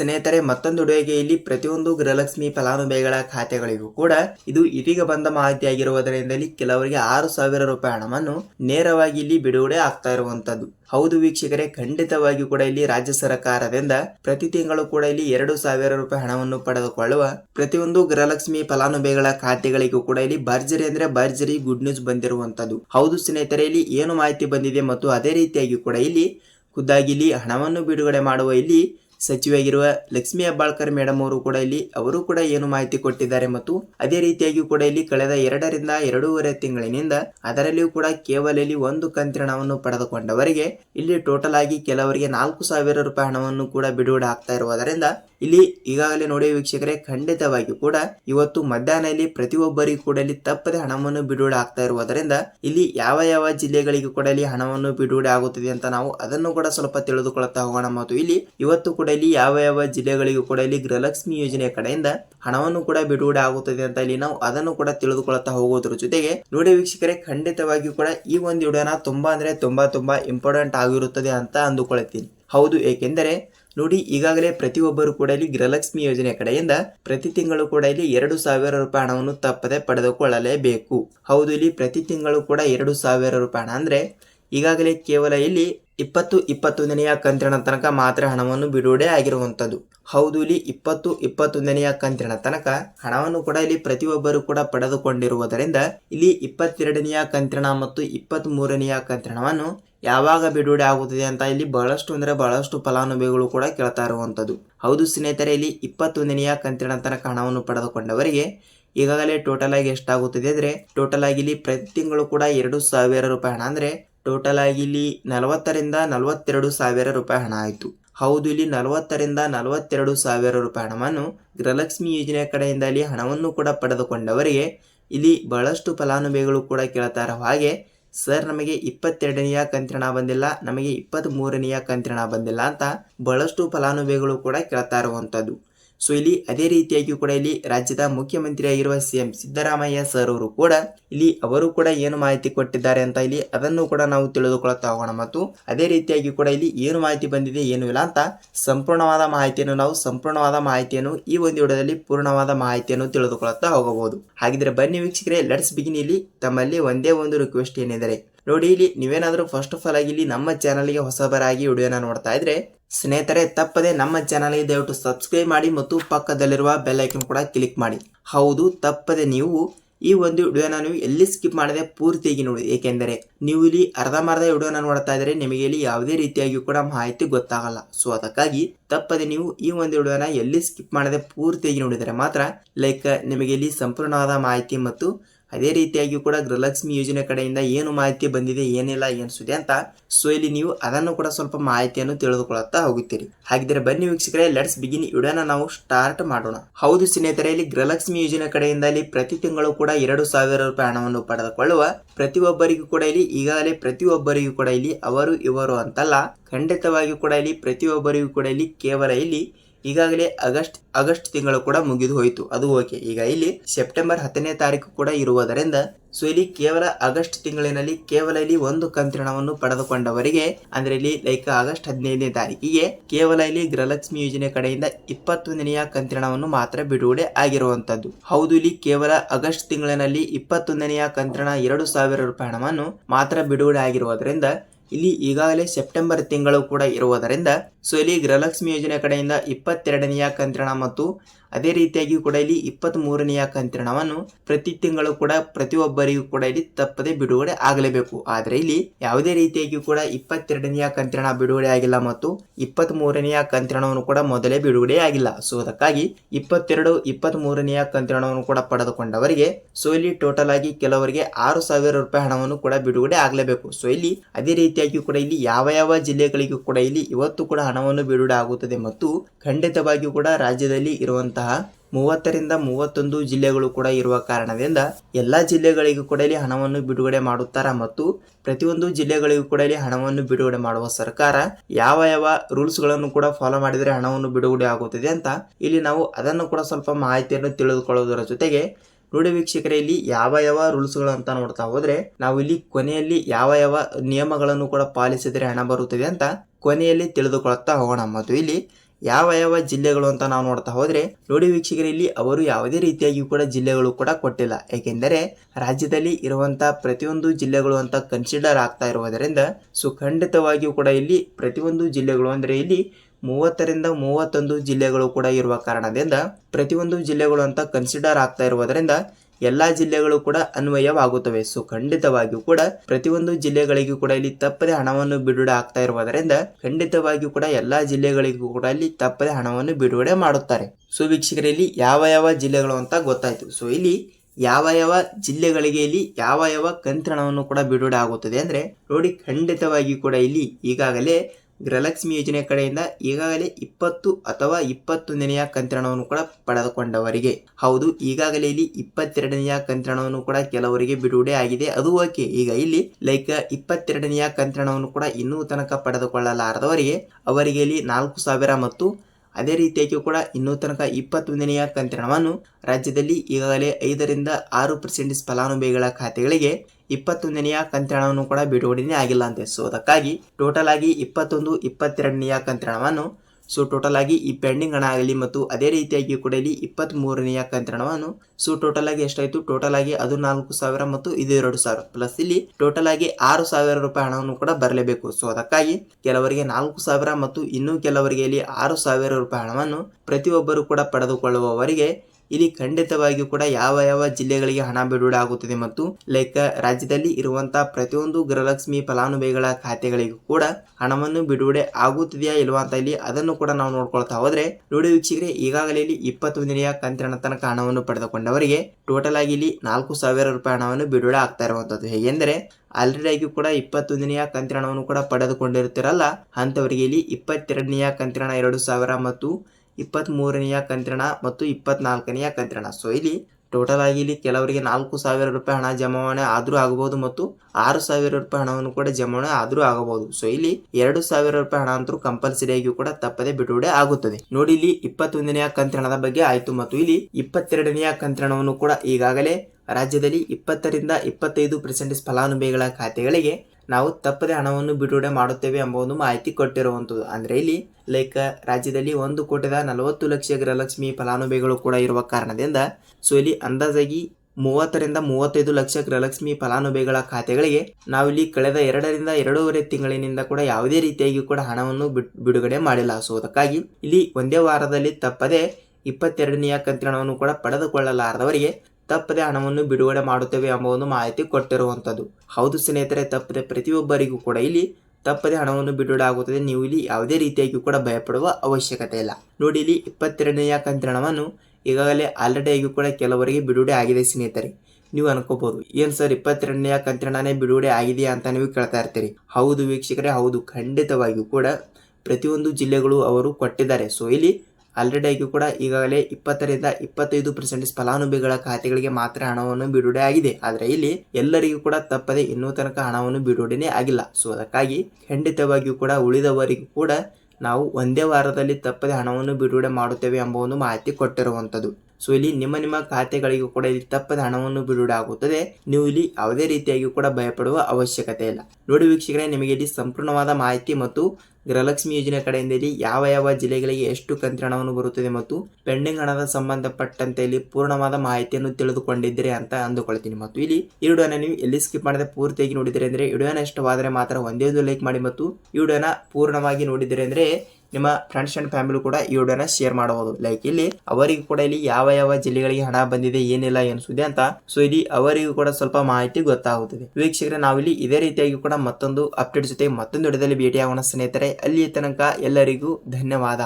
ಸ್ನೇಹಿತರೆ, ಮತ್ತೊಂದು ವಿಡಿಯೋಗೆ ಇಲ್ಲಿ ಪ್ರತಿಯೊಂದು ಗೃಹಲಕ್ಷ್ಮಿ ಫಲಾನುಭವಿಗಳ ಖಾತೆಗಳಿಗೂ ಕೂಡ ಇದು ಇದೀಗ ಬಂದ ಮಾಹಿತಿಯಾಗಿರುವುದರಿಂದ ಇಲ್ಲಿ ಕೆಲವರಿಗೆ ಆರು ಸಾವಿರ ರೂಪಾಯಿ ಹಣವನ್ನು ನೇರವಾಗಿ ಇಲ್ಲಿ ಬಿಡುಗಡೆ ಆಗ್ತಾ ಇರುವಂತದ್ದು. ಹೌದು ವೀಕ್ಷಕರೇ, ಖಂಡಿತವಾಗಿಯೂ ಕೂಡ ಇಲ್ಲಿ ರಾಜ್ಯ ಸರ್ಕಾರದಿಂದ ಪ್ರತಿ ತಿಂಗಳು ಕೂಡ ಇಲ್ಲಿ ಎರಡು ಸಾವಿರ ರೂಪಾಯಿ ಹಣವನ್ನು ಪಡೆದುಕೊಳ್ಳುವ ಪ್ರತಿಯೊಂದು ಗೃಹಲಕ್ಷ್ಮಿ ಫಲಾನುಭವಿಗಳ ಖಾತೆಗಳಿಗೂ ಕೂಡ ಇಲ್ಲಿ ಭರ್ಜರಿ ಅಂದ್ರೆ ಭರ್ಜರಿ ಗುಡ್ ನ್ಯೂಸ್ ಬಂದಿರುವಂತದ್ದು. ಹೌದು ಸ್ನೇಹಿತರೆ, ಇಲ್ಲಿ ಏನು ಮಾಹಿತಿ ಬಂದಿದೆ ಮತ್ತು ಅದೇ ರೀತಿಯಾಗಿ ಕೂಡ ಇಲ್ಲಿ ಖುದ್ದಾಗಿ ಇಲ್ಲಿ ಹಣವನ್ನು ಬಿಡುಗಡೆ ಮಾಡುವ ಇಲ್ಲಿ ಸಚಿವೆಯಾಗಿರುವ ಲಕ್ಷ್ಮೀ ಹೆಬ್ಬಾಳ್ಕರ್ ಮೇಡಮ್ ಅವರು ಕೂಡ ಇಲ್ಲಿ, ಅವರು ಕೂಡ ಏನು ಮಾಹಿತಿ ಕೊಟ್ಟಿದ್ದಾರೆ ಮತ್ತು ಅದೇ ರೀತಿಯಾಗಿ ಕೂಡ ಇಲ್ಲಿ ಕಳೆದ ಎರಡರಿಂದ ಎರಡೂವರೆ ತಿಂಗಳಿನಿಂದ ಅದರಲ್ಲಿಯೂ ಕೂಡ ಕೇವಲ ಇಲ್ಲಿ ಒಂದು ಕಂತಿನ ಹಣವನ್ನು ಪಡೆದುಕೊಂಡವರಿಗೆ ಇಲ್ಲಿ ಟೋಟಲ್ ಆಗಿ ಕೆಲವರಿಗೆ ನಾಲ್ಕು ಸಾವಿರ ರೂಪಾಯಿ ಹಣವನ್ನು ಕೂಡ ಬಿಡುಗಡೆ ಆಗ್ತಾ ಇರುವುದರಿಂದ ಇಲ್ಲಿ ಈಗಾಗಲೇ ನೋಡಿ ವೀಕ್ಷಕರೇ, ಖಂಡಿತವಾಗಿ ಕೂಡ ಇವತ್ತು ಮಧ್ಯಾಹ್ನ ಇಲ್ಲಿ ಪ್ರತಿಯೊಬ್ಬರಿಗೂ ಕೂಡ ಇಲ್ಲಿ ತಪ್ಪದೆ ಹಣವನ್ನು ಬಿಡುಗಡೆ ಆಗ್ತಾ ಇರುವುದರಿಂದ ಇಲ್ಲಿ ಯಾವ ಯಾವ ಜಿಲ್ಲೆಗಳಿಗೂ ಕೂಡ ಇಲ್ಲಿ ಹಣವನ್ನು ಬಿಡುಗಡೆ ಆಗುತ್ತಿದೆ ಅಂತ ನಾವು ಅದನ್ನು ಕೂಡ ಸ್ವಲ್ಪ ತಿಳಿದುಕೊಳ್ಳುತ್ತಾ ಹೋಗೋಣ ಮತ್ತು ಇಲ್ಲಿ ಇವತ್ತು ಕೂಡ ಇಲ್ಲಿ ಯಾವ ಯಾವ ಜಿಲ್ಲೆಗಳಿಗೂ ಕೂಡ ಇಲ್ಲಿ ಗೃಹಲಕ್ಷ್ಮಿ ಯೋಜನೆಯ ಕಡೆಯಿಂದ ಹಣವನ್ನು ಕೂಡ ಬಿಡುಗಡೆ ಆಗುತ್ತದೆ ಅಂತ ಇಲ್ಲಿ ನಾವು ಅದನ್ನು ಕೂಡ ತಿಳಿದುಕೊಳ್ಳುತ್ತಾ ಹೋಗೋದ್ರ ಜೊತೆಗೆ ನೋಡಿ ವೀಕ್ಷಕರೇ, ಖಂಡಿತವಾಗಿಯೂ ಕೂಡ ಈ ಒಂದು ವಿಡಿಯೋನ ತುಂಬಾ ಅಂದ್ರೆ ತುಂಬಾ ತುಂಬಾ ಇಂಪಾರ್ಟೆಂಟ್ ಆಗಿರುತ್ತದೆ ಅಂತ ಅಂದುಕೊಳ್ಳುತ್ತೀನಿ. ಹೌದು, ಏಕೆಂದರೆ ನೋಡಿ ಈಗಾಗಲೇ ಪ್ರತಿಯೊಬ್ಬರು ಕೂಡ ಇಲ್ಲಿ ಗೃಹಲಕ್ಷ್ಮಿ ಯೋಜನೆ ಕಡೆಯಿಂದ ಪ್ರತಿ ತಿಂಗಳು ಕೂಡ ಇಲ್ಲಿ ಎರಡು ಸಾವಿರ ರೂಪಾಯಿ ಹಣವನ್ನು ತಪ್ಪದೆ ಪಡೆದುಕೊಳ್ಳಲೇಬೇಕು. ಹೌದು, ಇಲ್ಲಿ ಪ್ರತಿ ತಿಂಗಳು ಕೂಡ ಎರಡು ಸಾವಿರ ರೂಪಾಯಿ ಹಣ ಅಂದ್ರೆ ಈಗಾಗಲೇ ಕೇವಲ ಇಲ್ಲಿ ಇಪ್ಪತ್ತು ಇಪ್ಪತ್ತೊಂದನೆಯ ಕಂತಿನ ತನಕ ಮಾತ್ರ ಹಣವನ್ನು ಬಿಡುಗಡೆ ಆಗಿರುವಂಥದ್ದು. ಹೌದು, ಇಲ್ಲಿ ಇಪ್ಪತ್ತು ಇಪ್ಪತ್ತೊಂದನೆಯ ಕಂತಿನ ತನಕ ಹಣವನ್ನು ಕೂಡ ಇಲ್ಲಿ ಪ್ರತಿಯೊಬ್ಬರು ಕೂಡ ಪಡೆದುಕೊಂಡಿರುವುದರಿಂದ ಇಲ್ಲಿ ಇಪ್ಪತ್ತೆರಡನೆಯ ಕಂತಿನ ಮತ್ತು ಇಪ್ಪತ್ತ್ ಮೂರನೆಯ ಕಂತಿನವನ್ನು ಯಾವಾಗ ಬಿಡುಗಡೆ ಆಗುತ್ತದೆ ಅಂತ ಇಲ್ಲಿ ಬಹಳಷ್ಟು ಅಂದರೆ ಬಹಳಷ್ಟು ಫಲಾನುಭವಿಗಳು ಕೂಡ ಕೇಳ್ತಾ ಇರುವಂಥದ್ದು. ಹೌದು ಸ್ನೇಹಿತರೆ, ಇಲ್ಲಿ ಇಪ್ಪತ್ತೊಂದನೆಯ ಕಂತಿನ ತನಕ ಹಣವನ್ನು ಪಡೆದುಕೊಂಡವರಿಗೆ ಈಗಾಗಲೇ ಟೋಟಲ್ ಆಗಿ ಎಷ್ಟಾಗುತ್ತದೆ ಅಂದರೆ ಟೋಟಲ್ ಆಗಿ ಇಲ್ಲಿ ಪ್ರತಿ ತಿಂಗಳು ಕೂಡ ಎರಡು ಸಾವಿರ ರೂಪಾಯಿ ಹಣ ಅಂದ್ರೆ ಟೋಟಲ್ ಆಗಿ ಇಲ್ಲಿ ನಲವತ್ತರಿಂದ ನಲವತ್ತೆರಡು ಸಾವಿರ ರೂಪಾಯಿ ಹಣ ಆಯಿತು. ಹೌದು, ಇಲ್ಲಿ ನಲವತ್ತರಿಂದ ನಲವತ್ತೆರಡು ಸಾವಿರ ರೂಪಾಯಿ ಹಣವನ್ನು ಗೃಹಲಕ್ಷ್ಮಿ ಯೋಜನೆಯ ಕಡೆಯಿಂದ ಇಲ್ಲಿ ಹಣವನ್ನು ಕೂಡ ಪಡೆದುಕೊಂಡವರಿಗೆ ಇಲ್ಲಿ ಬಹಳಷ್ಟು ಫಲಾನುಭವಿಗಳು ಕೂಡ ಕೇಳ್ತಾರ ಹಾಗೆ, ಸರ್, ನಮಗೆ ಇಪ್ಪತ್ತೆರಡನೆಯ ಕಂತಿನ ಬಂದಿಲ್ಲ, ನಮಗೆ ಇಪ್ಪತ್ತ್ ಮೂರನೆಯ ಕಂತಿನ ಬಂದಿಲ್ಲ ಅಂತ ಬಹಳಷ್ಟು ಫಲಾನುಭವಿಗಳು ಕೂಡ ಕೇಳ್ತಾ ಇರುವಂಥದ್ದು ಸೊ ಇಲ್ಲಿ ಅದೇ ರೀತಿಯಾಗಿ ಕೂಡ ಇಲ್ಲಿ ರಾಜ್ಯದ ಮುಖ್ಯಮಂತ್ರಿಯಾಗಿರುವ ಸಿಎಂ ಸಿದ್ದರಾಮಯ್ಯ ಸರ್ ಅವರು ಕೂಡ ಇಲ್ಲಿ ಅವರು ಕೂಡ ಏನು ಮಾಹಿತಿ ಕೊಟ್ಟಿದ್ದಾರೆ ಅಂತ ಇಲ್ಲಿ ಅದನ್ನು ಕೂಡ ನಾವು ತಿಳಿದುಕೊಳ್ಳುತ್ತಾ ಹೋಗೋಣ. ಮತ್ತು ಅದೇ ರೀತಿಯಾಗಿ ಕೂಡ ಇಲ್ಲಿ ಏನು ಮಾಹಿತಿ ಬಂದಿದೆ, ಏನು ಇಲ್ಲ ಅಂತ ಸಂಪೂರ್ಣವಾದ ಮಾಹಿತಿಯನ್ನು ನಾವು ಸಂಪೂರ್ಣವಾದ ಮಾಹಿತಿಯನ್ನು ಈ ಒಂದು ವಿಡಿಯೋದಲ್ಲಿ ಪೂರ್ಣವಾದ ಮಾಹಿತಿಯನ್ನು ತಿಳಿದುಕೊಳ್ಳುತ್ತಾ ಹೋಗಬಹುದು. ಹಾಗಿದ್ರೆ ಬನ್ನಿ ವೀಕ್ಷಕರೇ ಲೆಟ್ಸ್ ಬಿಗಿನ್ ಇಲ್ಲಿ ತಮ್ಮಲ್ಲಿ ಒಂದೇ ಒಂದು ರಿಕ್ವೆಸ್ಟ್ ಏನಿದೆ. ನೋಡಿ, ಇಲ್ಲಿ ನೀವೇನಾದರೂ ಫಸ್ಟ್ ಆಫ್ ಆಲ್ ಆಗಿ ಇಲ್ಲಿ ನಮ್ಮ ಚಾನಲ್ಗೆ ಹೊಸಬರಾಗಿ ವಿಡಿಯೋನ ನೋಡ್ತಾ ಇದ್ರೆ ಸ್ನೇಹಿತರೆ, ತಪ್ಪದೆ ನಮ್ಮ ಚಾನಲ್ಗೆ ದಯವಿಟ್ಟು ಸಬ್ಸ್ಕ್ರೈಬ್ ಮಾಡಿ ಮತ್ತು ಪಕ್ಕದಲ್ಲಿರುವ ಬೆಲ್ ಐಕನ್ ಕೂಡ ಕ್ಲಿಕ್ ಮಾಡಿ. ಹೌದು, ತಪ್ಪದೆ ನೀವು ಈ ಒಂದು ವಿಡಿಯೋನ ನೀವು ಎಲ್ಲಿ ಸ್ಕಿಪ್ ಮಾಡದೆ ಪೂರ್ತಿಯಾಗಿ ನೋಡಿ. ಏಕೆಂದರೆ ನೀವು ಇಲ್ಲಿ ಅರ್ಧಮರ್ಧ ವಿಡಿಯೋನ ನೋಡ್ತಾ ಇದ್ರೆ ನಿಮಗೆ ಇಲ್ಲಿ ಯಾವುದೇ ರೀತಿಯಾಗಿ ಕೂಡ ಮಾಹಿತಿ ಗೊತ್ತಾಗಲ್ಲ. ಸೊ ಅದಕ್ಕಾಗಿ ತಪ್ಪದೆ ನೀವು ಈ ಒಂದು ವಿಡಿಯೋನ ಎಲ್ಲಿ ಸ್ಕಿಪ್ ಮಾಡದೆ ಪೂರ್ತಿಯಾಗಿ ನೋಡಿದರೆ ಮಾತ್ರ ಲೈಕ್ ನಿಮಗೆ ಇಲ್ಲಿ ಸಂಪೂರ್ಣವಾದ ಮಾಹಿತಿ ಮತ್ತು ಅದೇ ರೀತಿಯಾಗಿ ಕೂಡ ಗೃಹಲಕ್ಷ್ಮಿ ಯೋಜನೆ ಕಡೆಯಿಂದ ಏನು ಮಾಹಿತಿ ಬಂದಿದೆ, ಏನಿಲ್ಲ ಏನಿಸಿದೆ ಅಂತ ಸೊ ಇಲ್ಲಿ ನೀವು ಅದನ್ನು ಕೂಡ ಸ್ವಲ್ಪ ಮಾಹಿತಿಯನ್ನು ತಿಳಿದುಕೊಳ್ಳುತ್ತಾ ಹೋಗುತ್ತೀರಿ. ಹಾಗಿದ್ರೆ ಬನ್ನಿ ವೀಕ್ಷಕರೇ ಲೆಟ್ಸ್ ಬಿಗಿನ್ ವಿಡಿಯೋನ ನಾವು ಸ್ಟಾರ್ಟ್ ಮಾಡೋಣ. ಹೌದು ಸ್ನೇಹಿತರೆ, ಇಲ್ಲಿ ಗೃಹಲಕ್ಷ್ಮಿ ಯೋಜನೆ ಕಡೆಯಿಂದ ಇಲ್ಲಿ ಪ್ರತಿ ತಿಂಗಳು ಕೂಡ ಎರಡು ಸಾವಿರ ರೂಪಾಯಿ ಹಣವನ್ನು ಪಡೆದುಕೊಳ್ಳುವ ಪ್ರತಿಯೊಬ್ಬರಿಗೂ ಕೂಡ ಇಲ್ಲಿ, ಈಗಾಗಲೇ ಪ್ರತಿಯೊಬ್ಬರಿಗೂ ಕೂಡ ಇಲ್ಲಿ, ಅವರು, ಇವರು ಅಂತಲ್ಲ, ಖಂಡಿತವಾಗಿಯೂ ಕೂಡ ಇಲ್ಲಿ, ಪ್ರತಿಯೊಬ್ಬರಿಗೂ ಕೂಡ ಇಲ್ಲಿ ಕೇವಲ ಇಲ್ಲಿ ಈಗಾಗಲೇ ಆಗಸ್ಟ್ ಆಗಸ್ಟ್ ತಿಂಗಳು ಕೂಡ ಮುಗಿದು ಹೋಯಿತು. ಅದು ಓಕೆ. ಈಗ ಇಲ್ಲಿ ಸೆಪ್ಟೆಂಬರ್ ಹತ್ತನೇ ತಾರೀಕು ಕೂಡ ಇರುವುದರಿಂದ ಸೊ ಇಲ್ಲಿ ಕೇವಲ ಆಗಸ್ಟ್ ತಿಂಗಳಿನಲ್ಲಿ ಕೇವಲ ಇಲ್ಲಿ ಒಂದು ಕಂತ್ರಣವನ್ನು ಪಡೆದುಕೊಂಡವರಿಗೆ, ಅಂದ್ರೆ ಇಲ್ಲಿ ಲೈಕ್ ಆಗಸ್ಟ್ ಹದಿನೈದನೇ ತಾರೀಕಿಗೆ ಕೇವಲ ಇಲ್ಲಿ ಗೃಹಲಕ್ಷ್ಮಿ ಯೋಜನೆ ಕಡೆಯಿಂದ ಇಪ್ಪತ್ತೊಂದನೆಯ ಕಂತ್ರಣವನ್ನು ಮಾತ್ರ ಬಿಡುಗಡೆ ಆಗಿರುವಂತದ್ದು. ಹೌದು, ಇಲ್ಲಿ ಕೇವಲ ಆಗಸ್ಟ್ ತಿಂಗಳಿನಲ್ಲಿ ಇಪ್ಪತ್ತೊಂದನೆಯ ಕಂತ್ರಣ ಎರಡು ಸಾವಿರ ರೂಪಾಯಿ ಹಣವನ್ನು ಮಾತ್ರ ಬಿಡುಗಡೆ ಆಗಿರುವುದರಿಂದ ಇಲ್ಲಿ ಈಗಾಗಲೇ ಸೆಪ್ಟೆಂಬರ್ ತಿಂಗಳು ಕೂಡ ಇರುವುದರಿಂದ ಸೊ ಇಲ್ಲಿ ಗೃಹಲಕ್ಷ್ಮಿ ಯೋಜನೆ ಕಡೆಯಿಂದ ಇಪ್ಪತ್ತೆರಡನೆಯ ಕಂತ್ರಣ ಮತ್ತು ಅದೇ ರೀತಿಯಾಗಿ ಕೂಡ ಇಲ್ಲಿ ಇಪ್ಪತ್ತ್ ಮೂರನೆಯ ಕಂತ್ರಣವನ್ನು ಪ್ರತಿ ತಿಂಗಳು ಕೂಡ ಪ್ರತಿಯೊಬ್ಬರಿಗೂ ಕೂಡ ಇಲ್ಲಿ ತಪ್ಪದೆ ಬಿಡುಗಡೆ ಆಗಲೇಬೇಕು. ಆದರೆ ಇಲ್ಲಿ ಯಾವುದೇ ರೀತಿಯಾಗಿ ಕೂಡ ಇಪ್ಪತ್ತೆರಡನೆಯ ಕಂತ್ರಣ ಬಿಡುಗಡೆ ಆಗಿಲ್ಲ ಮತ್ತು ಇಪ್ಪತ್ತ್ ಮೂರನೆಯ ಕಂತ್ರಣವನ್ನು ಕೂಡ ಮೊದಲೇ ಬಿಡುಗಡೆ ಆಗಿಲ್ಲ. ಸೊ ಅದಕ್ಕಾಗಿ ಇಪ್ಪತ್ತೆರಡು ಇಪ್ಪತ್ತ್ ಮೂರನೆಯ ಕಂತ್ರಣವನ್ನು ಕೂಡ ಪಡೆದುಕೊಂಡವರಿಗೆ ಸೊ ಇಲ್ಲಿ ಟೋಟಲ್ ಆಗಿ ಕೆಲವರಿಗೆ ಆರು ಸಾವಿರ ರೂಪಾಯಿ ಹಣವನ್ನು ಕೂಡ ಬಿಡುಗಡೆ ಆಗಲೇಬೇಕು. ಸೊ ಇಲ್ಲಿ ಅದೇ ರೀತಿಯಾಗಿ ಕೂಡ ಇಲ್ಲಿ ಯಾವ ಯಾವ ಜಿಲ್ಲೆಗಳಿಗೂ ಕೂಡ ಇಲ್ಲಿ ಇವತ್ತು ಕೂಡ ಹಣವನ್ನು ಬಿಡುಗಡೆ ಆಗುತ್ತದೆ ಮತ್ತು ಖಂಡಿತವಾಗಿಯೂ ಕೂಡ ರಾಜ್ಯದಲ್ಲಿ ಇರುವಂತಹ ಮೂವತ್ತರಿಂದ ಮೂವತ್ತೊಂದು ಜಿಲ್ಲೆಗಳು ಕೂಡ ಇರುವ ಕಾರಣದಿಂದ ಎಲ್ಲ ಜಿಲ್ಲೆಗಳಿಗೂ ಕೂಡ ಇಲ್ಲಿ ಹಣವನ್ನು ಬಿಡುಗಡೆ ಮಾಡುತ್ತಾರ ಮತ್ತು ಪ್ರತಿಯೊಂದು ಜಿಲ್ಲೆಗಳಿಗೂ ಕೂಡ ಇಲ್ಲಿ ಹಣವನ್ನು ಬಿಡುಗಡೆ ಮಾಡುವ ಸರ್ಕಾರ ಯಾವ ಯಾವ ರೂಲ್ಸ್ಗಳನ್ನು ಕೂಡ ಫಾಲೋ ಮಾಡಿದರೆ ಹಣವನ್ನು ಬಿಡುಗಡೆ ಆಗುತ್ತದೆ ಅಂತ ಇಲ್ಲಿ ನಾವು ಅದನ್ನು ಕೂಡ ಸ್ವಲ್ಪ ಮಾಹಿತಿಯನ್ನು ತಿಳಿದುಕೊಳ್ಳುವುದರ ಜೊತೆಗೆ ನೋಡಿ ವೀಕ್ಷಕರೇ, ಇಲ್ಲಿ ಯಾವ ಯಾವ ರೂಲ್ಸ್ಗಳು ಅಂತ ನೋಡ್ತಾ ಹೋದ್ರೆ, ನಾವು ಇಲ್ಲಿ ಕೊನೆಯಲ್ಲಿ ಯಾವ ಯಾವ ನಿಯಮಗಳನ್ನು ಕೂಡ ಪಾಲಿಸಿದರೆ ಹಣ ಬರುತ್ತದೆ ಅಂತ ಕೊನೆಯಲ್ಲಿ ತಿಳಿದುಕೊಳ್ತಾ ಹೋಗೋಣ. ಮತ್ತು ಇಲ್ಲಿ ಯಾವ ಯಾವ ಜಿಲ್ಲೆಗಳು ಅಂತ ನಾವು ನೋಡ್ತಾ ಹೋದ್ರೆ, ನೋಡಿ ವೀಕ್ಷಕರಲ್ಲಿ ಅವರು ಯಾವುದೇ ರೀತಿಯಾಗಿ ಕೂಡ ಜಿಲ್ಲೆಗಳು ಕೂಡ ಕೊಟ್ಟಿಲ್ಲ. ಏಕೆಂದರೆ, ರಾಜ್ಯದಲ್ಲಿ ಇರುವಂತಹ ಪ್ರತಿಯೊಂದು ಜಿಲ್ಲೆಗಳು ಅಂತ ಕನ್ಸಿಡರ್ ಆಗ್ತಾ ಇರುವುದರಿಂದ, ಸುಖಂಡಿತವಾಗಿಯೂ ಕೂಡ ಇಲ್ಲಿ ಪ್ರತಿಯೊಂದು ಜಿಲ್ಲೆಗಳು ಅಂದ್ರೆ ಇಲ್ಲಿ ಮೂವತ್ತರಿಂದ ಮೂವತ್ತೊಂದು ಜಿಲ್ಲೆಗಳು ಕೂಡ ಇರುವ ಕಾರಣದಿಂದ ಪ್ರತಿಯೊಂದು ಜಿಲ್ಲೆಗಳು ಅಂತ ಕನ್ಸಿಡರ್ ಆಗ್ತಾ ಇರುವುದರಿಂದ ಎಲ್ಲಾ ಜಿಲ್ಲೆಗಳು ಕೂಡ ಅನ್ವಯವಾಗುತ್ತವೆ. ಸೊ ಖಂಡಿತವಾಗಿಯೂ ಕೂಡ ಪ್ರತಿಯೊಂದು ಜಿಲ್ಲೆಗಳಿಗೂ ಕೂಡ ಇಲ್ಲಿ ತಪ್ಪದೆ ಹಣವನ್ನು ಬಿಡುಗಡೆ ಆಗ್ತಾ ಇರುವುದರಿಂದ ಖಂಡಿತವಾಗಿಯೂ ಕೂಡ ಎಲ್ಲಾ ಜಿಲ್ಲೆಗಳಿಗೂ ಕೂಡ ಇಲ್ಲಿ ತಪ್ಪದೆ ಹಣವನ್ನು ಬಿಡುಗಡೆ ಮಾಡುತ್ತಾರೆ. ಸೊ ವೀಕ್ಷಕರಲ್ಲಿ ಯಾವ ಯಾವ ಜಿಲ್ಲೆಗಳು ಅಂತ ಗೊತ್ತಾಯ್ತು. ಸೊ ಇಲ್ಲಿ ಯಾವ ಯಾವ ಜಿಲ್ಲೆಗಳಿಗೆ ಇಲ್ಲಿ ಯಾವ ಯಾವ ಕಂತ್ರಣವನ್ನು ಕೂಡ ಬಿಡುಗಡೆ ಆಗುತ್ತದೆ ಅಂದ್ರೆ ನೋಡಿ, ಖಂಡಿತವಾಗಿಯೂ ಕೂಡ ಇಲ್ಲಿ ಈಗಾಗಲೇ ಗೃಹಲಕ್ಷ್ಮಿ ಯೋಜನೆ ಕಡೆಯಿಂದ ಈಗಾಗಲೇ ಇಪ್ಪತ್ತು ಅಥವಾ ಇಪ್ಪತ್ತೊಂದನೆಯ ಕಂತ್ರಣವನ್ನು ಕೂಡ ಪಡೆದುಕೊಂಡವರಿಗೆ. ಹೌದು, ಈಗಾಗಲೇ ಇಲ್ಲಿ ಇಪ್ಪತ್ತೆರಡನೆಯ ಕಂತ್ರಣವನ್ನು ಕೂಡ ಕೆಲವರಿಗೆ ಬಿಡುಗಡೆ ಆಗಿದೆ. ಅದು ಓಕೆ. ಈಗ ಇಲ್ಲಿ ಲೈಕ್ ಇಪ್ಪತ್ತೆರಡನೆಯ ಕಂತ್ರಣವನ್ನು ಕೂಡ ಇನ್ನೂ ತನಕ ಪಡೆದುಕೊಳ್ಳಲಾರದವರಿಗೆ ಅವರಿಗೆ ಇಲ್ಲಿ ನಾಲ್ಕು ಸಾವಿರ ಮತ್ತು ಅದೇ ರೀತಿಯಾಗಿ ಕೂಡ ಇನ್ನೂ ತನಕ ಇಪ್ಪತ್ತೊಂದನೆಯ ಕಂತ್ರಣವನ್ನು ರಾಜ್ಯದಲ್ಲಿ ಈಗಾಗಲೇ ಐದರಿಂದ ಆರು ಪರ್ಸೆಂಟ್ ಫಲಾನುಭವಿಗಳ ಖಾತೆಗಳಿಗೆ ಇಪ್ಪತ್ತೊಂದನೆಯ ಕಂತ್ರಣವನ್ನು ಕೂಡ ಬಿಡುಗಡೆನೇ ಆಗಿಲ್ಲ ಅಂತ. ಸೊ ಅದಕ್ಕಾಗಿ ಟೋಟಲ್ ಆಗಿ ಇಪ್ಪತ್ತೊಂದು ಇಪ್ಪತ್ತೆರಡನೆಯ ಕಂತ್ರಣವನ್ನು ಸೊ ಟೋಟಲ್ ಆಗಿ ಈ ಪೆಂಡಿಂಗ್ ಹಣ ಆಗಲಿ ಮತ್ತು ಅದೇ ರೀತಿಯಾಗಿ ಕೂಡ ಇಲ್ಲಿ ಇಪ್ಪತ್ತ್ ಮೂರನೆಯ ಕಂತ್ರಣವನ್ನು ಸೊ ಟೋಟಲ್ ಆಗಿ ಎಷ್ಟಾಯ್ತು? ಟೋಟಲ್ ಆಗಿ ಅದು ನಾಲ್ಕು ಸಾವಿರ ಮತ್ತು ಇದು ಎರಡು ಸಾವಿರ. ಪ್ಲಸ್ ಇಲ್ಲಿ ಟೋಟಲ್ ಆಗಿ ಆರು ಸಾವಿರ ರೂಪಾಯಿ ಹಣವನ್ನು ಕೂಡ ಬರಲೇಬೇಕು. ಸೊ ಅದಕ್ಕಾಗಿ ಕೆಲವರಿಗೆ ನಾಲ್ಕು ಸಾವಿರ ಮತ್ತು ಇನ್ನೂ ಕೆಲವರಿಗೆ ಇಲ್ಲಿ ಆರು ಸಾವಿರ ರೂಪಾಯಿ ಹಣವನ್ನು ಪ್ರತಿಯೊಬ್ಬರು ಕೂಡ ಪಡೆದುಕೊಳ್ಳುವವರಿಗೆ ಇಲ್ಲಿ ಖಂಡಿತವಾಗಿಯೂ ಕೂಡ ಯಾವ ಯಾವ ಜಿಲ್ಲೆಗಳಿಗೆ ಹಣ ಬಿಡುಗಡೆ ಆಗುತ್ತದೆ ಮತ್ತು ಲೈಕ್ ರಾಜ್ಯದಲ್ಲಿ ಇರುವಂತಹ ಪ್ರತಿಯೊಂದು ಗೃಹಲಕ್ಷ್ಮಿ ಫಲಾನುಭವಿಗಳ ಖಾತೆಗಳಿಗೂ ಕೂಡ ಹಣವನ್ನು ಬಿಡುಗಡೆ ಆಗುತ್ತಿದೆಯಾ ಇಲ್ವಾ ಅಂತ ಇಲ್ಲಿ ಅದನ್ನು ಕೂಡ ನಾವು ನೋಡ್ಕೊಳ್ತಾ ಹೋದ್ರೆ ನೋಡಿ ವೀಕ್ಷಕರೇ, ಈಗಾಗಲೇ ಇಲ್ಲಿ ಇಪ್ಪತ್ತೊಂದನೆಯ ಕಂತಿನ ತನಕ ಹಣವನ್ನು ಪಡೆದುಕೊಂಡವರಿಗೆ ಟೋಟಲ್ ಆಗಿ ಇಲ್ಲಿ ನಾಲ್ಕು ಸಾವಿರ ರೂಪಾಯಿ ಹಣವನ್ನು ಬಿಡುಗಡೆ ಆಗ್ತಾ ಇರುವಂತದ್ದು. ಹೇಗೆಂದ್ರೆ ಆಲ್ರೆಡಿ ಆಗಿ ಕೂಡ ಇಪ್ಪತ್ತೊಂದನೆಯ ಕಂತಿನ ಹಣವನ್ನು ಕೂಡ ಪಡೆದುಕೊಂಡಿರುತ್ತಿರಲ್ಲ ಅಂತವರಿಗೆ ಇಲ್ಲಿ ಇಪ್ಪತ್ತೆರಡನೆಯ ಕಂತಿನ ಎರಡು ಸಾವಿರ ಮತ್ತು ಇಪ್ಪತ್ತ್ ಕಂತ್ರಣ ಮತ್ತು ಇಪ್ಪತ್ನಾಲ್ಕನೆಯ ಕಂತ್ರಣ. ಸೊ ಇಲ್ಲಿ ಟೋಟಲ್ ಆಗಿ ಇಲ್ಲಿ ಕೆಲವರಿಗೆ ನಾಲ್ಕು ಸಾವಿರ ರೂಪಾಯಿ ಹಣ ಜಮಾವಣೆ ಆದರೂ ಆಗಬಹುದು ಮತ್ತು ಆರು ಸಾವಿರ ರೂಪಾಯಿ ಹಣವನ್ನು ಕೂಡ ಜಮಾವಣೆ ಆದರೂ ಆಗಬಹುದು. ಸೊ ಇಲ್ಲಿ ಎರಡು ಸಾವಿರ ರೂಪಾಯಿ ಹಣ ಅಂತೂ ಕಂಪಲ್ಸರಿ ಆಗಿಯೂ ಕೂಡ ತಪ್ಪದೆ ಬಿಡುಗಡೆ ಆಗುತ್ತದೆ. ನೋಡಿ, ಇಲ್ಲಿ ಇಪ್ಪತ್ತೊಂದನೆಯ ಕಂತ್ರಣದ ಬಗ್ಗೆ ಆಯಿತು ಮತ್ತು ಇಲ್ಲಿ ಇಪ್ಪತ್ತೆರಡನೆಯ ಕಂತ್ರಣವನ್ನು ಕೂಡ ಈಗಾಗಲೇ ರಾಜ್ಯದಲ್ಲಿ ಇಪ್ಪತ್ತರಿಂದ ಇಪ್ಪತ್ತೈದು ಪರ್ಸೆಂಟೇಜ್ ಫಲಾನುಭವಿಗಳ ಖಾತೆಗಳಿಗೆ ನಾವು ತಪ್ಪದೆ ಹಣವನ್ನು ಬಿಡುಗಡೆ ಮಾಡುತ್ತೇವೆ ಎಂಬ ಒಂದು ಮಾಹಿತಿ ಕೊಟ್ಟಿರುವಂಥದ್ದು. ಅಂದರೆ ಇಲ್ಲಿ, ಲೈಕ್, ರಾಜ್ಯದಲ್ಲಿ ಒಂದು ಕೋಟಿದ ನಲವತ್ತು ಲಕ್ಷ ಗೃಹಲಕ್ಷ್ಮಿ ಫಲಾನುಭವಿಗಳು ಕೂಡ ಇರುವ ಕಾರಣದಿಂದ, ಸೊ ಇಲ್ಲಿ ಅಂದಾಜಾಗಿ ಮೂವತ್ತರಿಂದ ಮೂವತ್ತೈದು ಲಕ್ಷ ಗೃಹಲಕ್ಷ್ಮಿ ಫಲಾನುಭವಿಗಳ ಖಾತೆಗಳಿಗೆ ನಾವಿಲ್ಲಿ ಕಳೆದ ಎರಡರಿಂದ ಎರಡೂವರೆ ತಿಂಗಳಿನಿಂದ ಕೂಡ ಯಾವುದೇ ರೀತಿಯಾಗಿ ಕೂಡ ಹಣವನ್ನು ಬಿಡ್- ಬಿಡುಗಡೆ ಮಾಡಿಲ್ಲ. ಸೊ ಅದಕ್ಕಾಗಿ ಇಲ್ಲಿ ಒಂದೇ ವಾರದಲ್ಲಿ ತಪ್ಪದೆ ಇಪ್ಪತ್ತೆರಡನೆಯ ಕಂತಿನ ಹಣವನ್ನು ಕೂಡ ಪಡೆದುಕೊಳ್ಳಲಾರದವರಿಗೆ ತಪ್ಪದೆ ಹಣವನ್ನು ಬಿಡುಗಡೆ ಮಾಡುತ್ತೇವೆ ಎಂಬ ಒಂದು ಮಾಹಿತಿ ಕೊಟ್ಟಿರುವಂಥದ್ದು. ಹೌದು ಸ್ನೇಹಿತರೆ, ತಪ್ಪದೆ ಪ್ರತಿಯೊಬ್ಬರಿಗೂ ಕೂಡ ಇಲ್ಲಿ ತಪ್ಪದೆ ಹಣವನ್ನು ಬಿಡುಗಡೆ ಆಗುತ್ತದೆ. ನೀವು ಇಲ್ಲಿ ಯಾವುದೇ ರೀತಿಯಾಗಿ ಕೂಡ ಭಯಪಡುವ ಅವಶ್ಯಕತೆ ಇಲ್ಲ. ನೋಡಿ, ಇಲ್ಲಿ ಇಪ್ಪತ್ತೆರಡನೆಯ ಕಂತಿನವನ್ನು ಈಗಾಗಲೇ ಆಲ್ರೆಡಿ ಆಗಿ ಕೂಡ ಕೆಲವರಿಗೆ ಬಿಡುಗಡೆ ಆಗಿದೆ ಸ್ನೇಹಿತರೆ. ನೀವು ಅನ್ಕೋಬಹುದು, ಏನ್ ಸರ್ ಇಪ್ಪತ್ತೆರಡನೆಯ ಕಂತಿನನೇ ಬಿಡುಗಡೆ ಆಗಿದೆಯಾ ಅಂತ ನೀವು ಕೇಳ್ತಾ ಇರ್ತೀರಿ. ಹೌದು ವೀಕ್ಷಕರೇ, ಹೌದು. ಖಂಡಿತವಾಗಿಯೂ ಕೂಡ ಪ್ರತಿಯೊಂದು ಜಿಲ್ಲೆಗಳು ಅವರು ಕೊಟ್ಟಿದ್ದಾರೆ. ಸೊ ಇಲ್ಲಿ ಆಲ್ರೆಡಿ ಆಗಿ ಕೂಡ ಈಗಾಗಲೇ ಇಪ್ಪತ್ತರಿಂದ ಇಪ್ಪತ್ತೈದು ಪರ್ಸೆಂಟೇಜ್ ಫಲಾನುಭವಿಗಳ ಖಾತೆಗಳಿಗೆ ಮಾತ್ರ ಹಣವನ್ನು ಬಿಡುಗಡೆ ಆಗಿದೆ. ಆದರೆ ಇಲ್ಲಿ ಎಲ್ಲರಿಗೂ ಕೂಡ ತಪ್ಪದೆ ಇನ್ನೂ ತನಕ ಹಣವನ್ನು ಬಿಡುಗಡೆನೇ ಆಗಿಲ್ಲ. ಸೊ ಅದಕ್ಕಾಗಿ ಖಂಡಿತವಾಗಿಯೂ ಕೂಡ ಉಳಿದವರಿಗೂ ಕೂಡ ನಾವು ಒಂದೇ ವಾರದಲ್ಲಿ ತಪ್ಪದೆ ಹಣವನ್ನು ಬಿಡುಗಡೆ ಮಾಡುತ್ತೇವೆ ಎಂಬ ಒಂದು ಮಾಹಿತಿ ಕೊಟ್ಟಿರುವಂಥದ್ದು. ಸೊ ಇಲ್ಲಿ ನಿಮ್ಮ ನಿಮ್ಮ ಖಾತೆಗಳಿಗೂ ಕೂಡ ಇಲ್ಲಿ ತಪ್ಪದ ಹಣವನ್ನು ಬಿಡುಗಡೆ ಆಗುತ್ತದೆ ನೀವು ಇಲ್ಲಿ ಯಾವುದೇ ರೀತಿಯಾಗಿ ಕೂಡ ಭಯಪಡುವ ಅವಶ್ಯಕತೆ ಇಲ್ಲ. ನೋಡಿ ವೀಕ್ಷಕರೇ, ನಿಮಗೆ ಇಲ್ಲಿ ಸಂಪೂರ್ಣವಾದ ಮಾಹಿತಿ ಮತ್ತು ಗೃಹಲಕ್ಷ್ಮಿ ಯೋಜನೆ ಕಡೆಯಿಂದ ಇಲ್ಲಿ ಯಾವ ಯಾವ ಜಿಲ್ಲೆಗಳಿಗೆ ಎಷ್ಟು ಕಂತಿನ ಹಣವನ್ನು ಬರುತ್ತದೆ ಮತ್ತು ಪೆಂಡಿಂಗ್ ಹಣದ ಸಂಬಂಧಪಟ್ಟಂತೆ ಇಲ್ಲಿ ಪೂರ್ಣವಾದ ಮಾಹಿತಿಯನ್ನು ತಿಳಿದುಕೊಂಡಿದ್ದೀರಿ ಅಂತ ಅಂದುಕೊಳ್ತೀನಿ. ಮತ್ತು ಇಲ್ಲಿ ಈ ವಿಡಿಯೋನ ನೀವು ಎಲ್ಲಿ ಸ್ಕಿಪ್ ಮಾಡದೆ ಪೂರ್ತಿಯಾಗಿ ನೋಡಿದರೆ ಅಂದ್ರೆ, ವಿಡಿಯೋನ ಇಷ್ಟವಾದರೆ ಮಾತ್ರ ಒಂದೇ ಒಂದು ಲೈಕ್ ಮಾಡಿ ಮತ್ತು ಈ ವಿಡಿಯೋನ ಪೂರ್ಣವಾಗಿ ನೋಡಿದರೆ ಅಂದ್ರೆ ನಿಮ್ಮ ಫ್ರೆಂಡ್ಸ್ ಅಂಡ್ ಫ್ಯಾಮಿಲಿ ಕೂಡ ಈ ವಿಡಿಯೋನ ಶೇರ್ ಮಾಡಬಹುದು. ಲೈಕ್ ಇಲ್ಲಿ ಅವರಿಗೂ ಕೂಡ ಇಲ್ಲಿ ಯಾವ ಯಾವ ಜಿಲ್ಲೆಗಳಿಗೆ ಹಣ ಬಂದಿದೆ, ಏನಿಲ್ಲ ಎನಿಸಿದೆ ಅಂತ. ಸೊ ಇಲ್ಲಿ ಅವರಿಗೂ ಕೂಡ ಸ್ವಲ್ಪ ಮಾಹಿತಿ ಗೊತ್ತಾಗುತ್ತದೆ. ವೀಕ್ಷಕರೇ, ನಾವಿಲ್ಲಿ ಇದೇ ರೀತಿಯಾಗಿ ಕೂಡ ಮತ್ತೊಂದು ಅಪ್ಡೇಟ್ ಜೊತೆ ಮತ್ತೊಂದು ವಿಡಿಯೋದಲ್ಲಿ ಭೇಟಿಯಾಗೋಣ ಸ್ನೇಹಿತರೆ. ಅಲ್ಲಿ ತನಕ ಎಲ್ಲರಿಗೂ ಧನ್ಯವಾದ.